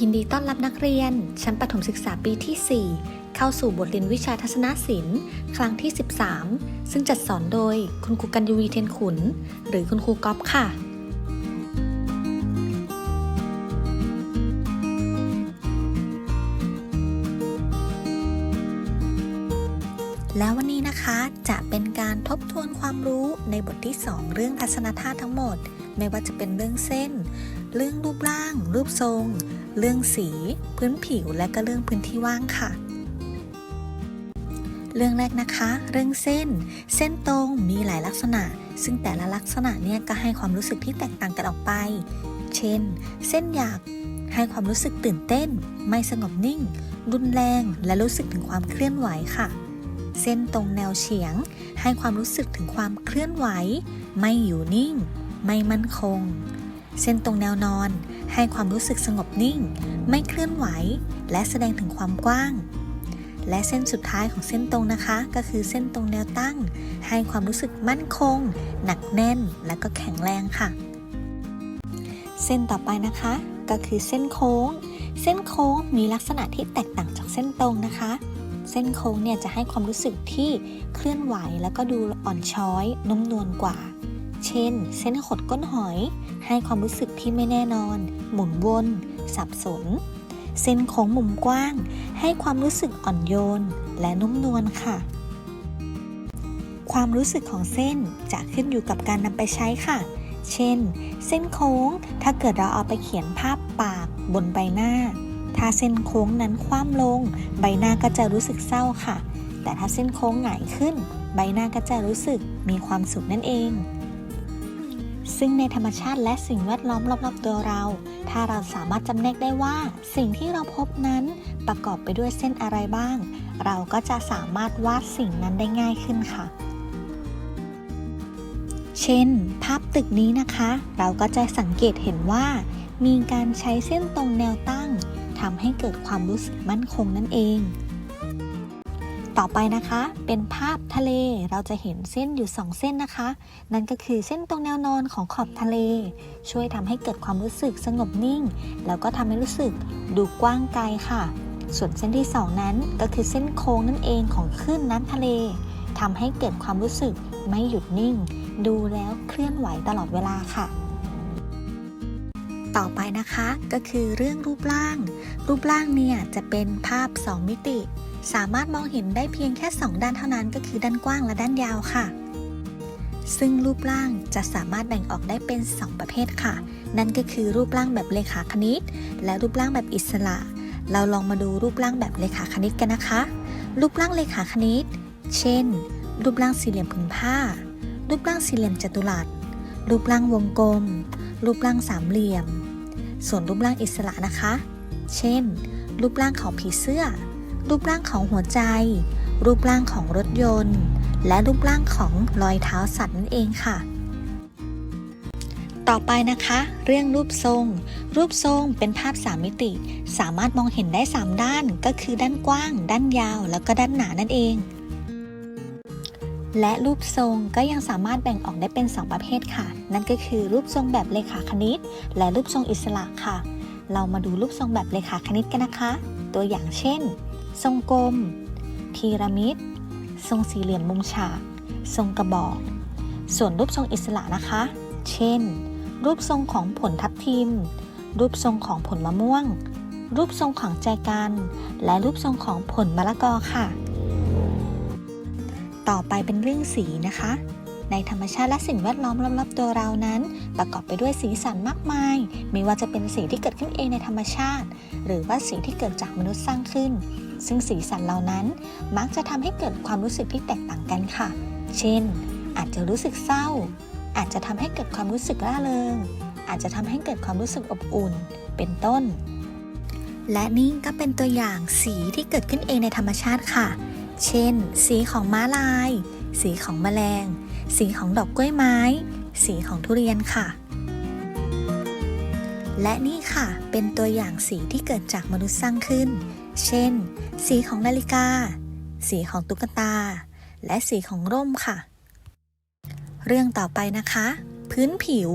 ยินดีต้อนรับนักเรียน ชั้นประถมศึกษาปีที่ 4 เข้าสู่บทเรียนวิชาทัศนศิลป์ ครั้งที่ 13 ซึ่งจัดสอนโดยคุณครูกัญญวีเทียนขุน หรือคุณครูก๊อฟค่ะ แล้ววันนี้นะคะจะเป็นการทบทวนความรู้ในบทที่ 2 เรื่องทัศนธาตุทั้งหมด ไม่ว่าจะเป็นเรื่องเส้น เรื่องรูปร่าง รูปทรง เรื่องสี พื้นผิวและก็เรื่องพื้นที่ว่างค่ะ เรื่องแรกนะคะ เรื่องเส้น เส้นตรงมีหลายลักษณะ ซึ่งแต่ละลักษณะเนี่ยก็ให้ความรู้สึกที่แตกต่างกันออกไป เช่น เส้นหยักให้ความรู้สึกตื่นเต้น ไม่สงบนิ่ง รุนแรง และรู้สึกถึงความเคลื่อนไหวค่ะ เส้นตรงแนวเฉียง ให้ความรู้สึกถึงความเคลื่อนไหว ไม่อยู่นิ่ง ไม่มั่นคง เส้นตรงแนวนอนให้ความรู้สึกสงบนิ่ง ไม่เคลื่อนไหว และแสดงถึงความกว้าง และเส้นสุดท้ายของเส้นตรงนะคะ ก็คือเส้นตรงแนวตั้ง ให้ความรู้สึกมั่นคง หนักแน่นและก็แข็งแรงค่ะ เส้นต่อไปนะคะ ก็คือเส้นโค้ง เส้นโค้งมีลักษณะที่แตกต่างจากเส้นตรงนะคะ เส้นโค้งเนี่ยจะให้ความรู้สึกที่เคลื่อนไหวแล้วก็ดูอ่อนช้อยนุ่มนวลกว่า เช่น เส้นขดก้นหอย ให้ความรู้สึกที่ไม่แน่นอน หมุนวน สับสน เส้นโค้งมุมกว้าง ให้ความรู้สึกอ่อนโยน และนุ่มนวลค่ะ ความรู้สึกของเส้นจะขึ้นอยู่กับการนำไปใช้ค่ะ เช่น เส้นโค้ง ถ้าเกิดเราเอาไปเขียนภาพปากบนใบหน้า ถ้าเส้นโค้งนั้นคว่ำลง ใบหน้าก็จะรู้สึกเศร้าค่ะ แต่ถ้าเส้นโค้งหงายขึ้น ใบหน้าก็จะรู้สึกมีความสุขนั่นเอง ซึ่งในธรรมชาติและสิ่งแวดล้อมรอบๆตัวเรา ถ้าเราสามารถจำแนกได้ว่า สิ่งที่เราพบนั้นประกอบไปด้วยเส้นอะไรบ้าง เราก็จะสามารถวาดสิ่งนั้นได้ง่ายขึ้นค่ะ เช่น ภาพตึกนี้นะคะ เราก็จะสังเกตเห็นว่า มีการใช้เส้นตรงแนวตั้งทำให้เกิดความรู้สึกมั่นคงนั่นเอง ต่อไปนะคะเป็นภาพทะเลเราจะเห็นเส้นอยู่ 2 เส้นนะคะ นั่นก็คือเส้นตรงแนวนอนของขอบทะเล ช่วยทำให้เกิดความรู้สึกสงบนิ่ง แล้วก็ทำให้รู้สึกดูกว้างไกลค่ะ ส่วนเส้นที่ 2 นั้นก็คือเส้นโค้งนั่นเองของคลื่นน้ำทะเลทำให้เกิดความรู้สึกไม่หยุดนิ่ง ดูแล้วเคลื่อนไหวตลอดเวลาค่ะต่อไปนะคะก็คือเรื่องรูปร่าง รูปร่างเนี่ยจะเป็นภาพ 2 มิติ สามารถมองเห็นได้เพียงแค่ 2 ด้านเท่านั้นก็คือด้านกว้างและด้านยาวค่ะ ซึ่งรูปร่างจะสามารถแบ่งออกได้เป็น 2 ประเภทค่ะ นั่นก็คือรูปร่างแบบเลขาคณิต และรูปร่างแบบอิสระ เราลองมาดูรูปร่างแบบเลขาคณิตกันนะคะ รูปร่างเลขาคณิต เช่น รูปร่างสี่เหลี่ยมผืนผ้า รูปร่างสี่เหลี่ยมจัตุรัส รูปร่างวงกลม รูปร่างสามเหลี่ยม ส่วนรูปร่างอิสระนะคะ เช่น รูปร่างของผีเสื้อ รูปร่างของหัวใจ รูปร่างของรถยนต์ และรูปร่างของรอยเท้าสัตว์นั่นเองค่ะ ต่อไปนะคะ เรื่องรูปทรง รูปทรงเป็นภาพสามมิติ สามารถมองเห็นได้ 3 ด้านก็คือด้านกว้าง ด้านยาว แล้วก็ด้านหนานั่นเอง และรูปทรงก็ยังสามารถแบ่งออกได้เป็น 2 ประเภทค่ะ นั่นก็คือรูปทรงแบบเลขาคณิต และรูปทรงอิสระค่ะเรามาดูรูปทรงแบบเลขาคณิตกันนะคะ ตัวอย่างเช่น ทรงกลม พีระมิด ทรงสี่เหลี่ยมมุมฉาก ทรงกระบอก ส่วนรูปทรงอิสระนะคะ เช่น รูปทรงของผลทับทิม รูปทรงของผลมะม่วง รูปทรงของแจกัน และรูปทรงของผลมะละกอค่ะ ต่อไปเป็นเรื่องสีนะคะ ในธรรมชาติและสิ่งแวดล้อมรอบๆตัวเรานั้น ประกอบไปด้วยสีสันมากมาย ไม่ว่าจะเป็นสีที่เกิดขึ้นเองในธรรมชาติ หรือว่าสีที่เกิดจากมนุษย์สร้างขึ้น ซึ่งสีสันเหล่านั้นมักจะทำให้เกิดความรู้สึกที่แตกต่างกันค่ะ เช่น อาจจะรู้สึกเศร้า อาจจะทำให้เกิดความรู้สึกร่าเริง อาจจะทำให้เกิดความรู้สึกอบอุ่น เป็นต้น และนี่ก็เป็นตัวอย่างสีที่เกิดขึ้นเองในธรรมชาติค่ะ เช่น สีของม้าลาย สีของแมลง สีของดอกกล้วยไม้ สีของทุเรียนค่ะและนี่ค่ะ เป็นตัวอย่างสีที่เกิดจากมนุษย์สร้างขึ้น เช่น สีของนาฬิกา สีของตุ๊กตา และสีของร่มค่ะ เรื่องต่อไปนะคะ พื้นผิว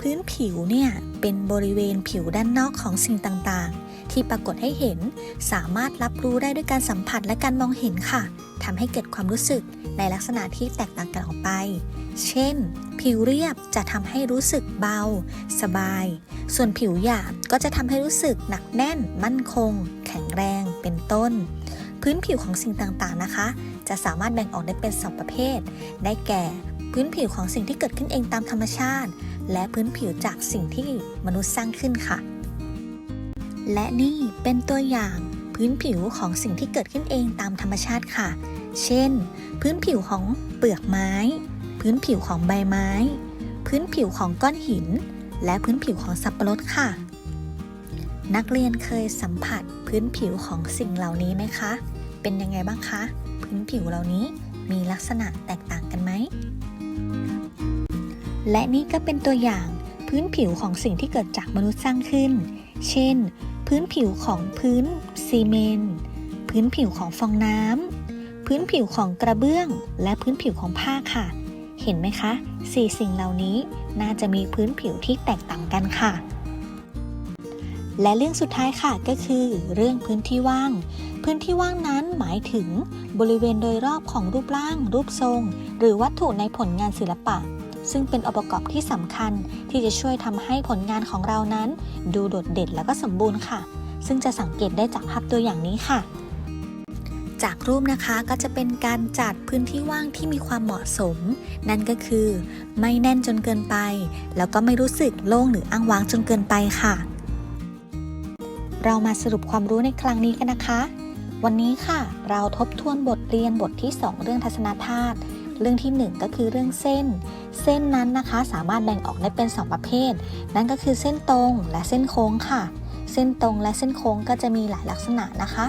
พื้นผิวเนี่ยเป็นบริเวณผิวด้านนอกของสิ่งต่างๆ ที่ปรากฏให้เห็นสามารถรับรู้ได้ด้วยการสัมผัสและการมองเห็นค่ะทำให้เกิดความรู้สึกในลักษณะที่แตกต่างกันออกไป เช่น ผิวเรียบจะทำให้รู้สึกเบา สบาย ส่วนผิวหยาบก็จะทำให้รู้สึกหนักแน่น มั่นคง แข็งแรง เป็นต้น พื้นผิวของสิ่งต่างๆนะคะ จะสามารถแบ่งออกได้เป็นสองประเภท ได้แก่ พื้นผิวของสิ่งที่เกิดขึ้นเองตามธรรมชาติ และพื้นผิวจากสิ่งที่มนุษย์สร้างขึ้นค่ะ และนี่เป็นตัวอย่างพื้นผิวของสิ่งที่เกิดขึ้นเองตามธรรมชาติค่ะ เช่น พื้นผิวของเปลือกไม้ พื้นผิวของใบไม้ พื้นผิวของก้อนหิน และพื้นผิวของสับปะรดค่ะ นักเรียนเคยสัมผัสพื้นผิวของสิ่งเหล่านี้ไหมคะ เป็นยังไงบ้างคะ พื้นผิวเหล่านี้มีลักษณะแตกต่างกันไหม และนี่ก็เป็นตัวอย่างพื้นผิวของสิ่งที่เกิดจากมนุษย์สร้างขึ้น เช่น พื้นผิวของพื้นซีเมนต์พื้นผิวของฟองน้ำพื้นผิวของกระเบื้อง และพื้นผิวของผ้าค่ะ เห็นไหมคะสี่สิ่งเหล่านี้น่าจะมีพื้นผิวที่แตกต่างกันค่ะ และเรื่องสุดท้ายค่ะก็คือ เรื่องพื้นที่ว่าง พื้นที่ว่างนั้นหมายถึงบริเวณโดยรอบของรูปร่าง รูปทรง หรือวัตถุในผลงานศิลปะ ซึ่งเป็นองค์ประกอบที่สำคัญที่จะช่วยทำให้ผลงานของเรานั้น ดูโดดเด่นแล้วก็สมบูรณ์ค่ะ ซึ่งจะสังเกตได้จากภาพตัวอย่างนี้ค่ะ จากรูปนะคะก็จะเป็นการจัดพื้นที่ว่างที่มีความเหมาะสม นั่นก็คือ ไม่แน่นจนเกินไป แล้วก็ไม่รู้สึกโล่งหรืออ้างว้างจนเกินไปค่ะ เรามาสรุปความรู้ในครั้งนี้กันนะคะวันนี้ค่ะ เราทบทวนบทเรียนบทที่ 2 เรื่องทัศนธาตุ เรื่องที่ 1 ก็คือเรื่องเส้น เส้นนั้นนะคะสามารถแบ่งออกได้เป็น 2 ประเภท นั่นก็คือเส้นตรงและเส้นโค้งค่ะ เส้นตรงและเส้นโค้งก็จะมีหลายลักษณะนะคะ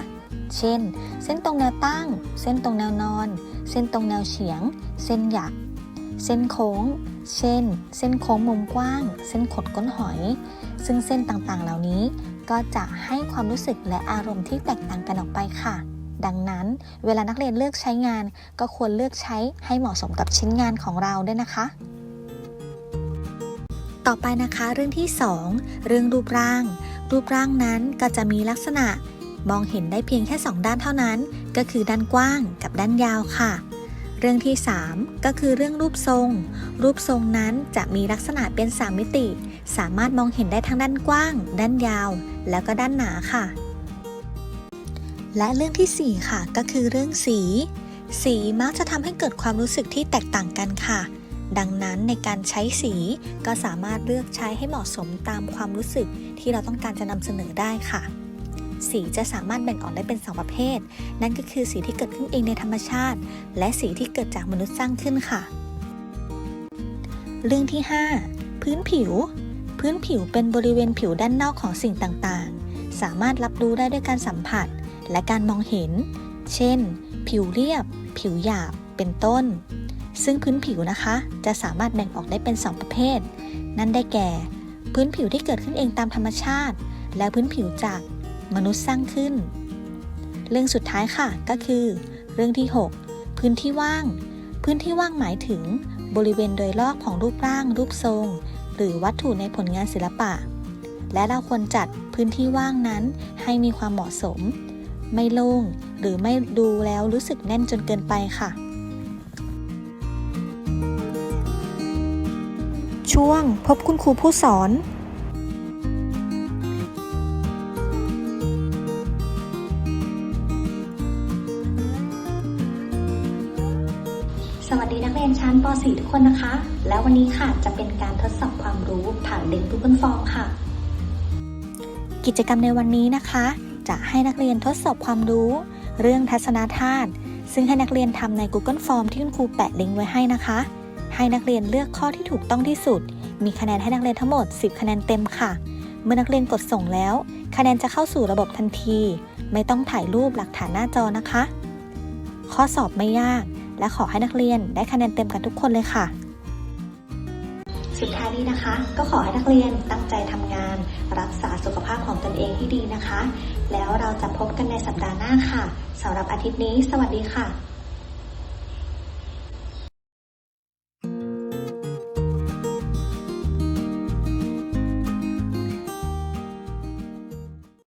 เช่น เส้นตรงแนวตั้ง เส้นตรงแนวนอน เส้นตรงแนวเฉียง เส้นหยัก เส้นโค้ง เช่น เส้นโค้งมุมกว้าง เส้นขดก้นหอย ซึ่งเส้นต่างๆ เหล่านี้ก็จะให้ความรู้สึกและอารมณ์ที่แตกต่างกันออกไปค่ะ ดังนั้น เวลานักเรียนเลือกใช้งาน ก็ควรเลือกใช้ให้เหมาะสมกับชิ้นงานของเราด้วยนะคะ ต่อไปนะคะเรื่องที่ 2 เรื่องรูปร่าง รูปร่างนั้นก็จะมีลักษณะ มองเห็นได้เพียงแค่ 2 ด้านเท่านั้น ก็คือด้านกว้างกับด้านยาวค่ะเรื่องที่ 3 ก็คือเรื่องรูปทรง รูปทรงนั้นจะมีลักษณะเป็น 3 มิติ สามารถมองเห็นได้ทั้งด้านกว้าง ด้านยาว แล้วก็ด้านหนาค่ะ และเรื่องทีสี่ 4 ค่ะ ก็คือเรื่องสี สีมักจะทำให้เกิดความรู้สึกที่แตกต่างกันค่ะ ดังนั้นในการใช้สีก็สามารถเลือกใช้ให้เหมาะสมตามความรู้สึกที่เราต้องการจะนำเสนอได้ค่ะ สีจะสามารถแบ่งออกได้เป็น 2 ประเภท นั่นก็คือสีที่เกิดขึ้นเองในธรรมชาติ และสีที่เกิดจากมนุษย์สร้างขึ้นค่ะ เรื่องที่ 5 พื้นผิว พื้นผิวเป็นบริเวณผิวด้านนอกของสิ่งต่างๆ สามารถรับรู้ได้ด้วยการสัมผัส และการมองเห็น เช่น ผิวเรียบ ผิวหยาบ เป็นต้น ซึ่งพื้นผิวนะคะ จะสามารถแบ่งออกได้เป็น 2 ประเภท นั่นได้แก่ พื้นผิวที่เกิดขึ้นเองตามธรรมชาติ และพื้นผิวจากมนุษย์สร้างขึ้น เรื่องสุดท้ายค่ะก็คือ เรื่องที่ 6 พื้นที่ว่าง พื้นที่ว่างหมายถึง บริเวณโดยรอบของรูปร่าง รูปทรง หรือวัตถุในผลงานศิลปะและเราควรจัดพื้นที่ว่างนั้นให้มีความเหมาะสม ไม่โล่ง หรือไม่ดูแล้วรู้สึกแน่นจนเกินไปค่ะ ช่วงพบคุณครูผู้สอนสวัสดีนักเรียนชั้นป .4 ทุกคนนะคะ แล้ววันนี้ค่ะจะเป็นการทดสอบความรู้ผ่านเด็ก Google Form ค่ะ กิจกรรมในวันนี้นะคะ จะให้นักเรียนทดสอบความรู้ เรื่องทัศนธาตุซึ่งให้นักเรียนทำใน Google Form ที่คุณครูแปะลิงก์ไว้ให้นะคะ ให้นักเรียนเลือกข้อที่ถูกต้องที่สุด มีคะแนนให้นักเรียนทั้งหมด 10 คะแนนเต็มค่ะ เมื่อนักเรียนกดส่งแล้ว คะแนนจะเข้าสู่ระบบทันที ไม่ต้องถ่ายรูปหลักฐานหน้าจอนะคะ ข้อสอบไม่ยาก และขอให้นักเรียนได้คะแนนเต็มกันทุกคนเลยค่ะ สุดท้ายนี้นะคะ ก็ขอให้นักเรียนตั้งใจทำงาน รักษาสุขภาพของตนเองให้ดีนะคะ แล้วเราจะพบกันในสัปดาห์หน้าค่ะสำหรับอาทิตย์นี้ สวัสดีค่ะ